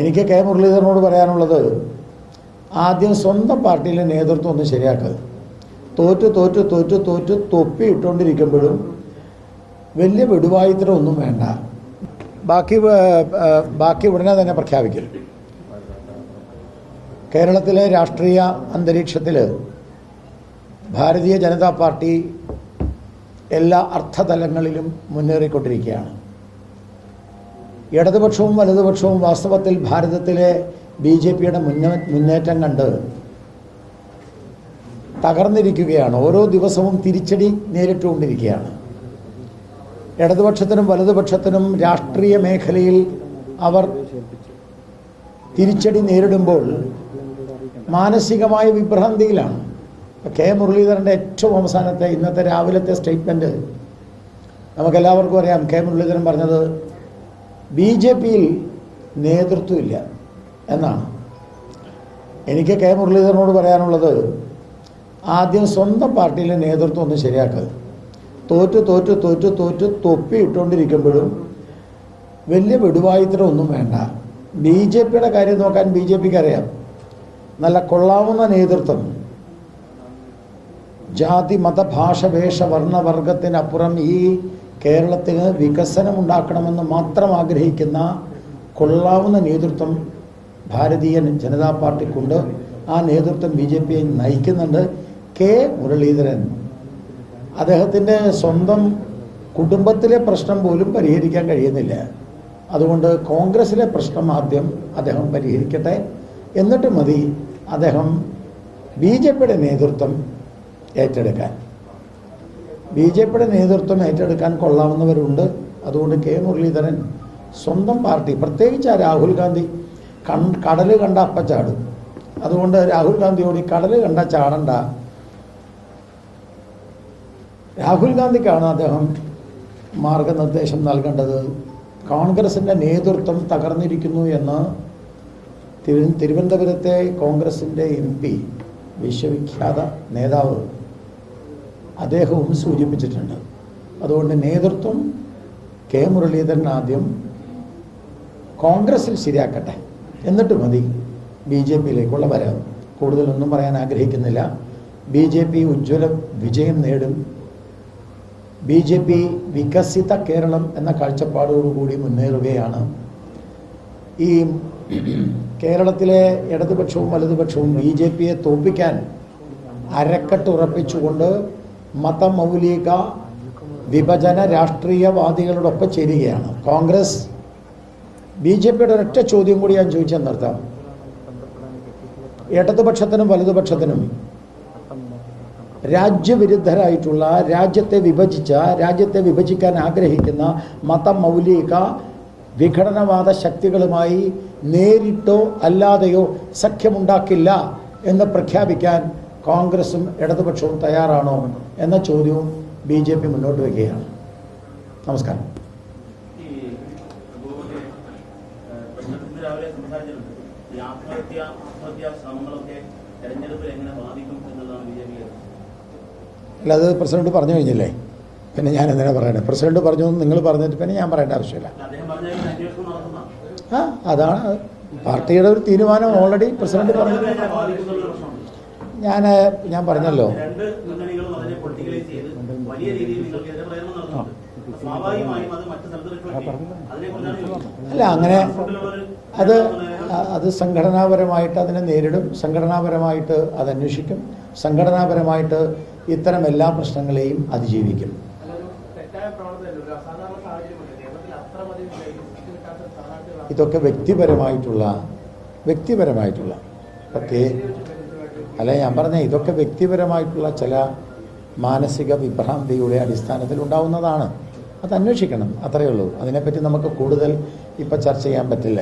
എനിക്ക് കെ മുരളീധരനോട് പറയാനുള്ളത് ആദ്യം സ്വന്തം പാർട്ടിയിലെ നേതൃത്വം ഒന്ന് ശരിയാക്കുക തോറ്റ് തോറ്റ് തോറ്റ് തോറ്റ് തൊപ്പി ഇട്ടുകൊണ്ടിരിക്കുമ്പോഴും വലിയ വെടുവായിത്തരം ഒന്നും വേണ്ട. ബാക്കി ബാക്കി ഉടനെ തന്നെ പ്രഖ്യാപിക്കും കേരളത്തിലെ രാഷ്ട്രീയ അന്തരീക്ഷത്തിൽ ഭാരതീയ ജനതാ പാർട്ടി എല്ലാ അർത്ഥതലങ്ങളിലും മുന്നേറിക്കൊണ്ടിരിക്കുകയാണ്. ഇടതുപക്ഷവും വലതുപക്ഷവും വാസ്തവത്തിൽ ഭാരതത്തിലെ ബി ജെ പിയുടെ മുന്നേ മുന്നേറ്റം കണ്ട് തകർന്നിരിക്കുകയാണ്. ഓരോ ദിവസവും തിരിച്ചടി നേരിട്ടുകൊണ്ടിരിക്കുകയാണ്. ഇടതുപക്ഷത്തിനും വലതുപക്ഷത്തിനും രാഷ്ട്രീയ മേഖലയിൽ അവർ തിരിച്ചടി നേരിടുമ്പോൾ മാനസികമായ വിഭ്രാന്തിയിലാണ്. കെ മുരളീധരന്റെ ഏറ്റവും അവസാനത്തെ ഇന്നത്തെ രാവിലത്തെ സ്റ്റേറ്റ്മെന്റ് നമുക്കെല്ലാവർക്കും അറിയാം. കെ മുരളീധരൻ പറഞ്ഞത് ബി ജെ പിയിൽ നേതൃത്വമില്ല എന്നാണ്. എനിക്ക് കെ മുരളീധരനോട് പറയാനുള്ളത് ആദ്യം സ്വന്തം പാർട്ടിയിലെ നേതൃത്വം ഒന്ന് ശരിയാക്കുക. തോറ്റ് തോറ്റ് തോറ്റ് തോറ്റ് തൊപ്പി ഇട്ടുകൊണ്ടിരിക്കുമ്പോഴും വലിയ വെടുവായിത്തരം ഒന്നും വേണ്ട. ബി ജെ പിയുടെ കാര്യം നോക്കാൻ ബി ജെ പിക്ക് അറിയാം നല്ല കൊള്ളാവുന്ന നേതൃത്വം. ജാതി മത ഭാഷ വേഷ വർണവർഗത്തിനപ്പുറം ഈ കേരളത്തിന് വികസനം ഉണ്ടാക്കണമെന്ന് മാത്രം ആഗ്രഹിക്കുന്ന കൊള്ളാവുന്ന നേതൃത്വം ഭാരതീയ ജനതാ പാർട്ടിക്കുണ്ട്. ആ നേതൃത്വം ബി ജെ പിയെ നയിക്കുന്നുണ്ട് കെ മുരളീധരൻ. അദ്ദേഹത്തിന്റെ സ്വന്തം കുടുംബത്തിലെ പ്രശ്നം പോലും പരിഹരിക്കാൻ കഴിയുന്നില്ല. അതുകൊണ്ട് കോൺഗ്രസിലെ പ്രശ്നം ആദ്യം അദ്ദേഹം പരിഹരിക്കട്ടെ. എന്നിട്ട് മതി അദ്ദേഹം ബി ജെ പിയുടെ നേതൃത്വം ഏറ്റെടുക്കാൻ. ബി ജെ പിയുടെ നേതൃത്വം ഏറ്റെടുക്കാൻ കൊള്ളാവുന്നവരുണ്ട്. അതുകൊണ്ട് കെ മുരളീധരൻ സ്വന്തം പാർട്ടി പ്രത്യേകിച്ച് ആ രാഹുൽ ഗാന്ധി കൺ കടൽ കണ്ട അപ്പച്ചാടും. അതുകൊണ്ട് രാഹുൽ ഗാന്ധിയോട് ഈ കടൽ കണ്ട ചാടണ്ട. രാഹുൽ ഗാന്ധിക്കാണ് അദ്ദേഹം മാർഗനിർദ്ദേശം നൽകേണ്ടത്. കോൺഗ്രസിന്റെ നേതൃത്വം തകർന്നിരിക്കുന്നു എന്ന് തിരു തിരുവനന്തപുരത്തെ കോൺഗ്രസിന്റെ എം പി വിശ്വവിഖ്യാത നേതാവ് അദ്ദേഹവും സൂചിപ്പിച്ചിട്ടുണ്ട്. അതുകൊണ്ട് നേതൃത്വം കെ മുരളീധരൻ ആദ്യം കോൺഗ്രസിൽ ശരിയാക്കട്ടെ. എന്നിട്ട് മതി. ബി ജെ പിയിലേക്കുള്ള വരവ്. കൂടുതലൊന്നും പറയാൻ ആഗ്രഹിക്കുന്നില്ല. ബി ജെ പി ഉജ്ജ്വല വിജയം നേടും. ബി ജെ പി വികസിത കേരളം എന്ന കാഴ്ചപ്പാടോടുകൂടി മുന്നേറുകയാണ്. ഈ കേരളത്തിലെ ഇടതുപക്ഷവും വലതുപക്ഷവും ബി ജെ പിയെ തോൽപ്പിക്കാൻ അരക്കെട്ട് ഉറപ്പിച്ചുകൊണ്ട് മതമൗലിക വിഭജന രാഷ്ട്രീയവാദികളോടൊപ്പം ചേരുകയാണ്. കോൺഗ്രസ് ബി ജെ പിയുടെ ഒരൊറ്റ ചോദ്യം കൂടി ഞാൻ ചോദിച്ചാൽ നിർത്താം. ഇടതുപക്ഷത്തിനും വലതുപക്ഷത്തിനും രാജ്യവിരുദ്ധരായിട്ടുള്ള രാജ്യത്തെ വിഭജിച്ച രാജ്യത്തെ വിഭജിക്കാൻ ആഗ്രഹിക്കുന്ന മതമൗലിക വിഘടനവാദ ശക്തികളുമായി നേരിട്ടോ അല്ലാതെയോ സഖ്യമുണ്ടാക്കില്ല എന്ന് പ്രഖ്യാപിക്കാൻ കോൺഗ്രസും ഇടതുപക്ഷവും തയ്യാറാണോ എന്ന ചോദ്യവും ബി ജെ പി മുന്നോട്ട് വയ്ക്കുകയാണ് നമസ്കാരം. അല്ല അത് പ്രസിഡന്റ് പറഞ്ഞു കഴിഞ്ഞില്ലേ? പിന്നെ ഞാൻ എന്തിനാ പറയണേ? പ്രസിഡന്റ് പറഞ്ഞു നിങ്ങൾ പറഞ്ഞിട്ട് പിന്നെ ഞാൻ പറയേണ്ട ആവശ്യമില്ല. ആ അതാണ്. പാർട്ടിയുടെ ഒരു തീരുമാനം ഓൾറെഡി പ്രസിഡന്റ് പറഞ്ഞു. ഞാൻ ഞാൻ പറഞ്ഞല്ലോ. അല്ല അങ്ങനെ അത് അത് സംഘടനാപരമായിട്ട് അതിനെ നേരിടും. സംഘടനാപരമായിട്ട് അത് അന്വേഷിക്കും. സംഘടനാപരമായിട്ട് ഇത്തരം എല്ലാ പ്രശ്നങ്ങളെയും അതിജീവിക്കും. ഇതൊക്കെ വ്യക്തിപരമായിട്ടുള്ള വ്യക്തിപരമായിട്ടുള്ള പ്രത്യേ അല്ല ഞാൻ പറഞ്ഞ ഇതൊക്കെ വ്യക്തിപരമായിട്ടുള്ള ചില മാനസിക വിഭ്രാന്തിയുടെ അടിസ്ഥാനത്തിൽ ഉണ്ടാവുന്നതാണ്. അത് അന്വേഷിക്കണം അത്രയേ ഉള്ളൂ. അതിനെപ്പറ്റി നമുക്ക് കൂടുതൽ ഇപ്പം ചർച്ച ചെയ്യാൻ പറ്റില്ല.